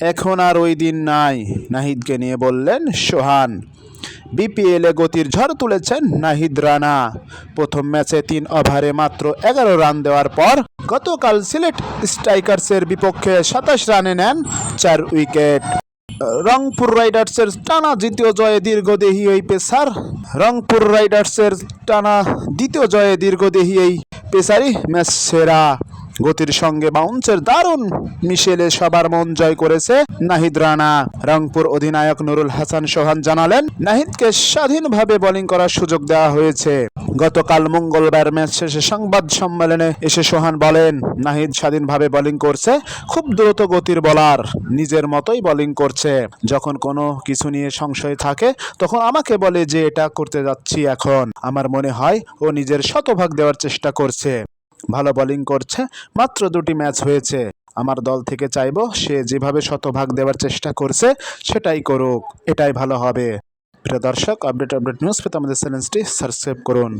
এখন আর ওই দিন নাই, নাহিদকে নিয়ে বললেন, সোহান বিপিএলে গতির ঝড় তুলেছেন নাহিদ রানা। প্রথম ম্যাচে তিন ওভারে মাত্র এগারো রান দেওয়ার পর গতকাল সিলেট স্ট্রাইকার্সের বিপক্ষে সাতাশ রানে নেন চার উইকেট। রংপুর রাইডার্সের টানা দ্বিতীয় জয়ে দীর্ঘদেহী এই পেসার। রংপুর রাইডার্সের টানা দ্বিতীয় জয়ে দীর্ঘদেহী এই পেসারই ম্যাচ সেরা। গতির সঙ্গে বাউন্সের দারুণ মিশেলে সবার মন জয় করেছে নাহিদ রানা। রংপুর অধিনায়ক নুরুল হাসান সোহান জানালেন, নাহিদকে স্বাধীনভাবে বোলিং করার সুযোগ দেওয়া হয়েছে। গতকাল মঙ্গলবার ম্যাচ শেষে সংবাদ সম্মেলনে এসে সোহান বলেন, নাহিদ স্বাধীনভাবে বোলিং করছে খুব দ্রুত গতির বলার নিজের মতোই বোলিং করছে। যখন কোনো কিছু নিয়ে সংশয় থাকে, তখন আমাকে বলে যে এটা করতে যাচ্ছি এখন। আমার মনে হয় ও নিজের শতভাগ দেওয়ার চেষ্টা করছে। ভালো বোলিং করছে, মাত্র দুটি ম্যাচ হয়েছে। আমার দল থেকে চাইব সে যেভাবে শতভাগ দেওয়ার চেষ্টা করছে, সেটাই করুক, এটাই ভালো হবে। প্রিয় দর্শক আপডেট আপডেট নিউজ পেতে আমাদের চ্যানেলটি সাবস্ক্রাইব করুন।